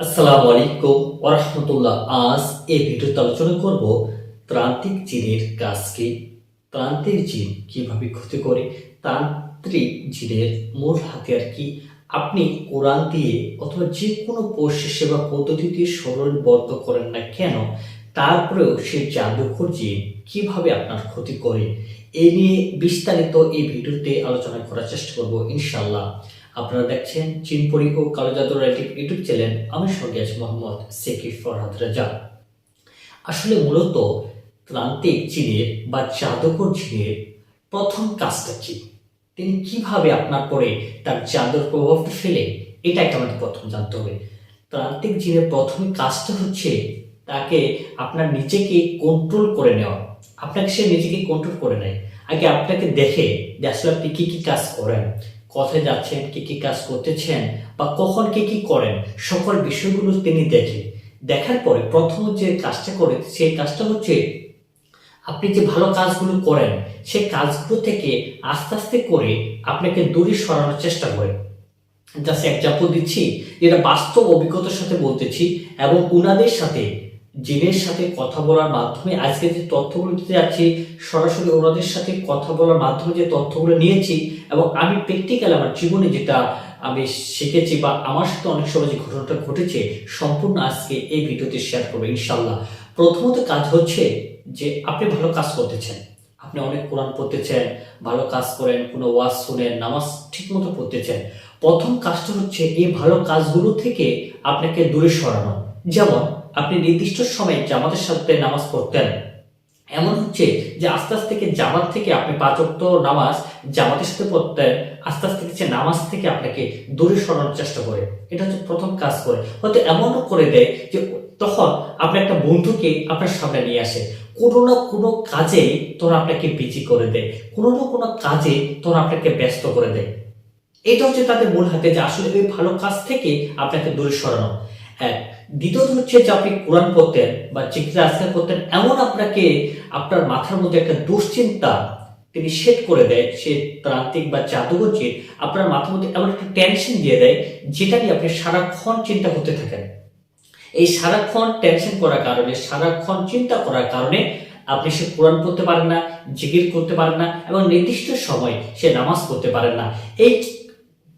আসসালামু আলাইকুম ওরহমতুল্লাহ আজ এই ভিডিওতে আলোচনা করব তান্ত্রিক জিনের কাজ কি? তান্ত্রিক জিন কীভাবে ক্ষতি করে? তান্ত্রিক জিনের মূল হাতিয়ার কি? আপনি কোরআন দিয়ে অথবা যে কোনো পোষ্য সেবা দিয়ে শরীর বর্ত করেন না কেন? তারপরেও সে জাদুঘর জিন কীভাবে আপনার ক্ষতি করে? এই নিয়ে বিস্তারিত এই ভিডিওতে আলোচনা করার চেষ্টা করব ইনশাল্লাহ আপনারা দেখছেন চিনপরি ও কালো জাদুর ইউটিউব চ্যানেল। আমার সঙ্গে আছে মোহাম্মদ সেকিফ ফরহাদ রাজা। আসলে মূলত প্রান্তিক চীনের বা জাদুকর চীনের প্রথম কাজটা কি? তিনি কীভাবে আপনার পরে তার জাদুর প্রভাবটা ফেলে? এটাই আমাদের প্রথম জানতে হবে। প্রান্তিক জিনের প্রথম কাজটা হচ্ছে তাকে আপনার নিজেকে কন্ট্রোল করে নেওয়া। আপনাকে সে নিজেকে কন্ট্রোল করে নেয়। আগে আপনাকে দেখে যে আসলে আপনি কি কি কাজ করেন। কোথায় যাচ্ছেন, কি কি কাজ করতেছেন বা কখন কি কি করেন, সকল বিষয়গুলো তিনি দেখে। দেখার পরে প্রথম যে কাজটা করে, সেই কাজটা হচ্ছে আপনি যে ভালো কাজগুলো করেন সেই কাজগুলো থেকে আস্তে আস্তে করে আপনাকে দূরে সরানোর চেষ্টা করে জাস্ট এক্সাম্পল দিচ্ছি, যেটা বাস্তব অভিজ্ঞতার সাথে বলতেছি এবং উনাদের সাথে জিনের সাথে কথা বলার মাধ্যমে, আজকে যে তথ্যগুলো দিতে যাচ্ছি, সরাসরি ওনাদের সাথে কথা বলার মাধ্যমে যে তথ্যগুলো নিয়েছি এবং আমি প্র্যাকটিক্যাল আমার জীবনে যেটা আমি শিখেছি বা আমার সাথে অনেক সময় যে ঘটনাটা ঘটেছে, সম্পূর্ণ আজকে এই ভিডিওতে শেয়ার করব ইনশাল্লাহ প্রথমত কাজ হচ্ছে যে আপনি ভালো কাজ করতেছেন। আপনি অনেক কোরআন পড়তেছেন, ভালো কাজ করেন, কোনো ওয়াজ শুনেন, নামাজ ঠিক মতো পড়তেছেন। প্রথম কাজটা হচ্ছে এই ভালো কাজগুলো থেকে আপনাকে দূরে সরানো। যেমন আপনি নির্দিষ্ট সময়ে জামাতের সাথে নামাজ পড়তেন। এমন হচ্ছে যে আস্তে আস্তে জামাত থেকে আপনি পাঁচক্ত নামাজ জামাতের সাথে পড়তেন, আস্তে আস্তে সে নামাজ থেকে আপনাকে দূরে সরানোর চেষ্টা করে। এটা হচ্ছে প্রথম কাজ করে। হয়তো এমনও করে দেয় যে তখন আপনি একটা বন্ধুকে আপনার সামনে নিয়ে আসে। কোনো না কোনো কাজে তোরা আপনাকে বিজি করে দেয়। কোনো না কোনো কাজে তোরা আপনাকে ব্যস্ত করে দেয়। এটা হচ্ছে তাদের মূল হাতে যে আসলে ওই ভালো কাজ থেকে আপনাকে দূরে সরানো। এক দ্বিতীয়ত হচ্ছে যে আপনি কোরআন পড়তেন বা চিকিৎসা আজকাল করতেন, এমন আপনাকে আপনার মাথার মধ্যে একটা দুশ্চিন্তা তিনি সেট করে দেয়, সে প্রান্তিক বা জাদুঘর যে আপনার মাথার মধ্যে এমন একটা টেনশন দিয়ে দেয়, যেটা নিয়ে আপনি সারাক্ষণ চিন্তা করতে থাকেন। এই সারাক্ষণ টেনশন করার কারণে, সারাক্ষণ চিন্তা করার কারণে আপনি সে কোরআন পড়তে পারেন না, জিকির করতে পারেন না এবং নির্দিষ্ট সময় সে নামাজ পড়তে পারেন না। এই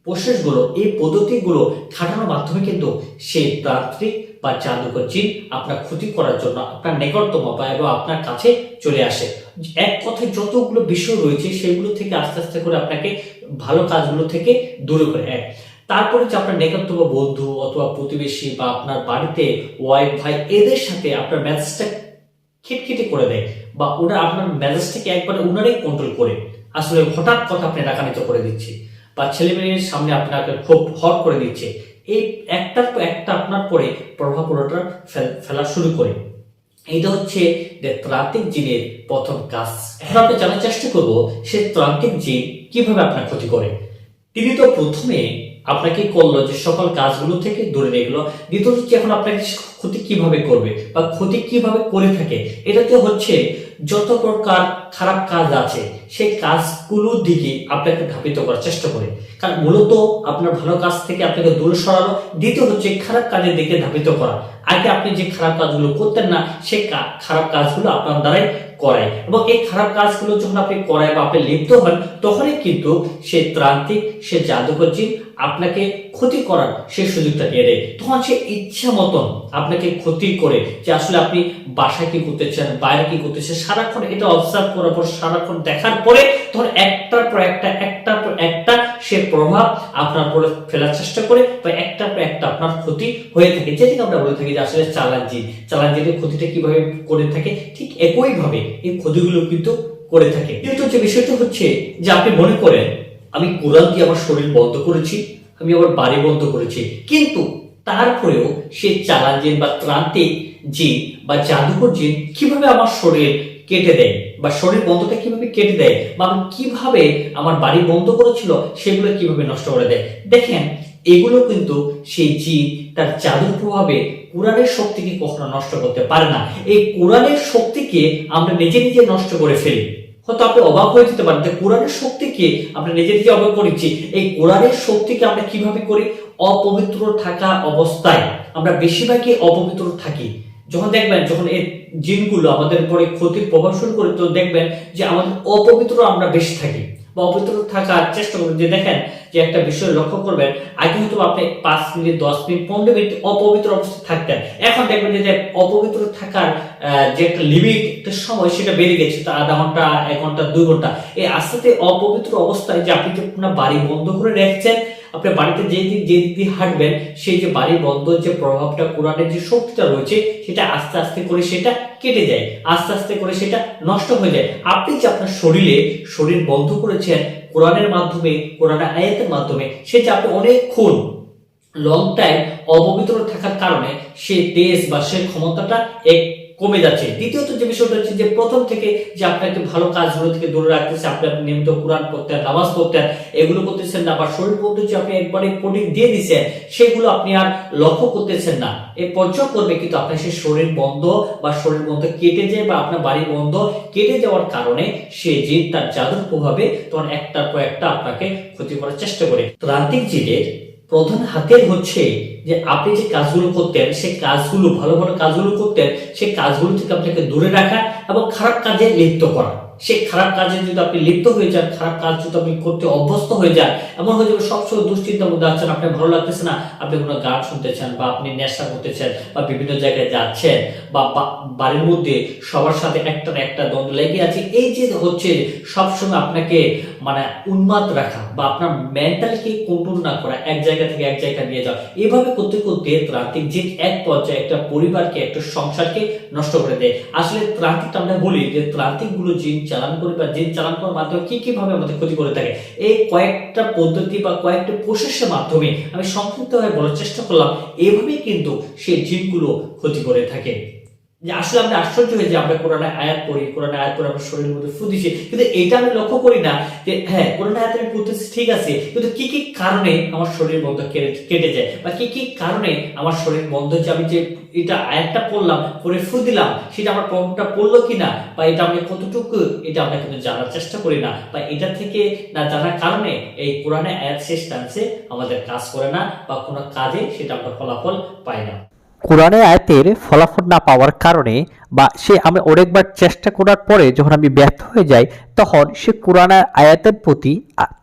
প্রসেসগুলো, এই পদ্ধতিগুলো খাটানোর মাধ্যমে কিন্তু সেই তান্ত্রিক বা জাদুকর জিন আপনার ক্ষতি করার জন্য আপনার নিকটতম বা এবং আপনার কাছে চলে আসে। এক কথায় যতগুলো বিষয় রয়েছে সেগুলো থেকে আস্তে আস্তে করে আপনাকে ভালো কাজগুলো থেকে দূরে করে এক। তারপরে যে আপনার নিকটতম বন্ধু অথবা প্রতিবেশী বা আপনার বাড়িতে ওয়াইফ ভাই, এদের সাথে আপনার মেসেজটা খিটখিটে করে দেয় বা ওরা আপনার মেজাজটাকে একবারে ওনারাই কন্ট্রোল করে। আসলে হঠাৎ কথা আপনি রাগান্বিত করে দিচ্ছে বা ছেলে মেয়ের সামনে আপনাকে খুব হট করে দিচ্ছে, এই একটার পর একটা আপনার পরে প্রভাব পুরোটা ফেলা শুরু করে। এইটা হচ্ছে যে ত্রান্তিক জিনের প্রথম কাজ। এখন আপনি জানার চেষ্টা করব, সে ত্রান্তিক জিন কীভাবে আপনার ক্ষতি করে। তিনি তো প্রথমে আপনাকে করল যে সকল কাজগুলো থেকে দূরে রেখলো দ্বিতীয় হচ্ছে এখন আপনাকে ক্ষতি কীভাবে করবে বা ক্ষতি কীভাবে করে থাকে এটাতে হচ্ছে যত প্রকার খারাপ কাজ আছে, সেই কাজগুলোর দিকে আপনাকে ধাবিত করার চেষ্টা করে। কারণ মূলত আপনার ভালো কাজ থেকে আপনাকে দূরে সরানো, দ্বিতীয় হচ্ছে খারাপ কাজের দিকে ধাবিত করা। আগে আপনি যে খারাপ কাজগুলো করতেন না সেই খারাপ কাজগুলো আপনার দ্বারাই করায়। এবং এই খারাপ কাজগুলো যখন আপনি করায় বা আপনি লিপ্ত হন, তখনই কিন্তু সে ত্রান্তিক, সে জাদুকর জিন আপনাকে ক্ষতি করার সে সুযোগটা দিয়ে দেয়। তখন সে ইচ্ছা মতন আপনাকে ক্ষতি করে যে আসলে আপনি বাসায় কি করতেছেন বাইরে কি করতেছেন সারাক্ষণ এটা অবজার্ভ করার পর, সারাক্ষণ দেখার পরে তখন একটার পর একটা, একটার পর একটা সে প্রভাব আপনার পরে ফেলার চেষ্টা করে বা একটা পর একটা আপনার ক্ষতি হয়ে থাকে। যেদিকে আমরা বলে থাকি যে আসলে চালানজি চালানজির ক্ষতিটা কীভাবে করে থাকে, ঠিক একইভাবে এই ক্ষতিগুলো কিন্তু করে থাকে। কিন্তু যে বিষয়টা হচ্ছে যে আপনি মনে করেন, আমি কোরআন দিয়ে আমার শরীর বন্ধ করেছি, আমি আমার বাড়ি বন্ধ করেছি, কিন্তু তারপরেও সে চালান জিন বা ত্রান্তিক জিন বা জাদুকর জিন কীভাবে আমার শরীর কেটে দেয়? বা শরীর বন্ধটা কীভাবে কেটে দেয় বা কীভাবে আমার বাড়ি বন্ধ করেছিল সেগুলো কীভাবে নষ্ট করে দেয়? দেখেন, এগুলো কিন্তু সেই জিন তার জাদুর প্রভাবে কোরআনের শক্তিকে কখনো নষ্ট করতে পারে না। এই কোরআনের শক্তিকে আমরা নিজে নিজে নষ্ট করে ফেলি। হয়তো আপনি অবাক হয়ে যেতে পারেন যে কোরআনের শক্তিকে আমরা নিজে নিজে অবাক করেছি এই কোরআনের শক্তিকে আমরা কীভাবে করি? অপবিত্র থাকা অবস্থায়। আমরা বেশিরভাগই অপবিত্র থাকি। যখন দেখবেন, যখন এই জিনগুলো আমাদের উপরে ক্ষতির প্রভাব শুরু করে, তো দেখবেন যে আমাদের অপবিত্র আমরা বেশি থাকি। বা অপবিত্র থাকার চেষ্টা করবেন যে দেখেন যে একটা বিষয় লক্ষ্য করবেন, আগে হয়তো আপনি পাঁচ মিনিট, দশ মিনিট, পনেরো মিনিট অপবিত্র অবস্থায় থাকতেন। এখন দেখবেন যে অপবিত্র থাকার যে একটা লিমিট একটা সময় সেটা বেড়ে গেছে, তা আধা ঘণ্টা, এক ঘণ্টা, দুই ঘণ্টা। এই আস্তে অপবিত্র অবস্থায় যে আপনি যে আপনার বাড়ি বন্ধ করে রাখছেন আপনি বাড়িতে যে দিক যে দিক দিয়ে হাঁটবেন, সেই যে বাড়ির বন্ধ যে প্রভাবটা, কোরআনের যে শক্তিটা রয়েছে, সেটা আস্তে আস্তে করে সেটা কেটে যায়, আস্তে আস্তে করে সেটা নষ্ট হয়ে যায়। আপনি যে আপনার শরীরে শরীর বন্ধ করেছেন, কোরআনের মাধ্যমে কোরআনের আয়াতের মাধ্যমে, সে যে আপনি অনেকক্ষণ লং টাইম অপবিত্র থাকার কারণে সে তেজ বা সে ক্ষমতাটা এক কমে যাচ্ছে। দ্বিতীয়ত যে বিষয়টা হচ্ছে যে প্রথম থেকে যে আপনাকে ভালো কাজগুলো থেকে দূরে রাখতেছে আপনি নিয়মিত কোরআন পড়তেন, নামাজ পড়তেন, এগুলো করতেছেন না বা শরীর যে আপনি একবারে প্রোটিন দিয়ে দিচ্ছেন সেগুলো আপনি আর লক্ষ্য করতেছেন না। এই পর্যায় করবে কিন্তু আপনার সেই শরীর বন্ধ বা শরীর বন্ধ কেটে যায় বা আপনার বাড়ি বন্ধ কেটে যাওয়ার কারণে সে জিন তার জাদুর প্রভাবে তখন একটার পর একটা আপনাকে ক্ষতি করার চেষ্টা করে। প্রান্তিক জিনের প্রধান হাতিয়ার হচ্ছে যে আপনি যে কাজগুলো করতেন, সেই কাজগুলো, ভালো ভালো কাজগুলো করতেন, সেই কাজগুলো থেকে আপনাকে দূরে রাখা এবং খারাপ কাজে লিপ্ত করা। সেই খারাপ কাজে যদি আপনি লিপ্ত হয়ে যান, খারাপ কাজ যদি আপনি করতে অভ্যস্ত হয়ে যান, এমন হয়ে যাবে সবসময় দুশ্চিন্তার মধ্যে আছেন, আপনার ভালো লাগতেছে না, আপনি কোনো গান শুনতেছেন বা আপনি নেশা করতেছেন বা বিভিন্ন জায়গায় যাচ্ছেন বা- বাড়ির মধ্যে সবার সাথে একটা একটা দ্বন্দ্ব লেগে আছে, এই যে হচ্ছে সবসময় আপনাকে মানে উন্মাদ রাখা বা আপনার মেন্টালকে কন্ট্রোল না করা, এক জায়গা থেকে এক জায়গা নিয়ে যাওয়া, এভাবে করতে করতে ত্রান্তিক যে এক পর্যায়ে একটা পরিবারকে, একটা সংসারকে নষ্ট করে দেয়। আসলে ত্রান্তিকটা আমরা বলি যে ত্রান্তিকগুলো জিন চালান করে বা জিন চালান করার মাধ্যমে কি কি ভাবে আমাদের ক্ষতি করে থাকে, এই কয়েকটা পদ্ধতি বা কয়েকটা প্রসেসের মাধ্যমে আমি সংক্ষিপ্তভাবে বলার চেষ্টা করলাম, এভাবেই কিন্তু সেই জিনগুলো ক্ষতি করে থাকে। যে আসলে আমরা আশ্চর্য হয়ে যে আমরা কোরআনে আয়াত পড়ি, কোরআনে আয়াত পড়ে আমার শরীরের মধ্যে ফু দিছি। কিন্তু এটা আমি লক্ষ্য করি না যে হ্যাঁ কোরআনে আয়াত আমি পড়তেছি, ঠিক আছে, কিন্তু কি কি কারণে আমার শরীর বন্ধ কেটে যায় বা কি কি কারণে আমার শরীর বন্ধ হচ্ছে? আমি যে এটা আয়াতটা পড়লাম পরে ফু দিলাম, সেটা আমার প্রভাবটা পড়ল কিনা বা এটা আমি কতটুকু, এটা আমরা কিন্তু জানার চেষ্টা করি না বা এটা থেকে না জানার কারণে এই কোরআনে আয়াত শেষ টানছে, আমাদের কাজ করে না বা কোনো কাজে সেটা আমরা ফলাফল পাই না। কোরআনের আয়াতের ফলাফল না পাওয়ার কারণে বা সে আমি অনেকবার চেষ্টা করার পরে যখন আমি ব্যর্থ হয়ে যাই, তখন সে কোরআনের আয়াতের প্রতি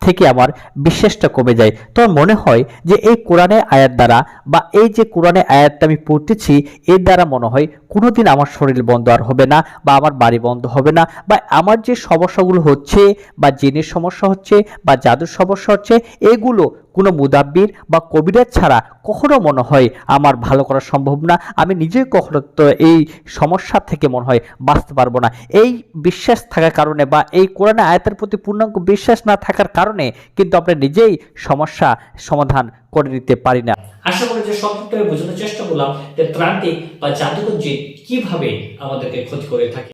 থেকে আমার বিশ্বাসটা কমে যায়। তখন মনে হয় যে এই কোরআনের আয়াত দ্বারা বা এই যে কোরআনের আয়াতটা আমি পড়তেছি, এর দ্বারা মনে হয় কোনোদিন আমার শরীর বন্ধ আর হবে না বা আমার বাড়ি বন্ধ হবে না বা আমার যে সমস্যাগুলো হচ্ছে বা জিনের সমস্যা হচ্ছে বা জাদুর সমস্যা হচ্ছে, এগুলো কোনো মুদাব্বির বা কবিরাজ ছাড়া কখনো মনে হয় আমার ভালো করা সম্ভব না, আমি নিজেই কখনো তো এই সমস্যা থেকে মনে হয় বাঁচতে পারব না। এই বিশ্বাস থাকার কারণে বা এই কোরআনে আয়াতের প্রতি পূর্ণাঙ্গ বিশ্বাস না থাকার কারণে কিন্তু আমরা নিজেই সমস্যা সমাধান করে নিতে পারি না। আশা করি যে সংক্ষিপ্তভাবে বোঝানোর চেষ্টা করলাম যে ত্রান্তিক বা জাদুকর কীভাবে আমাদেরকে ক্ষতি করে থাকে।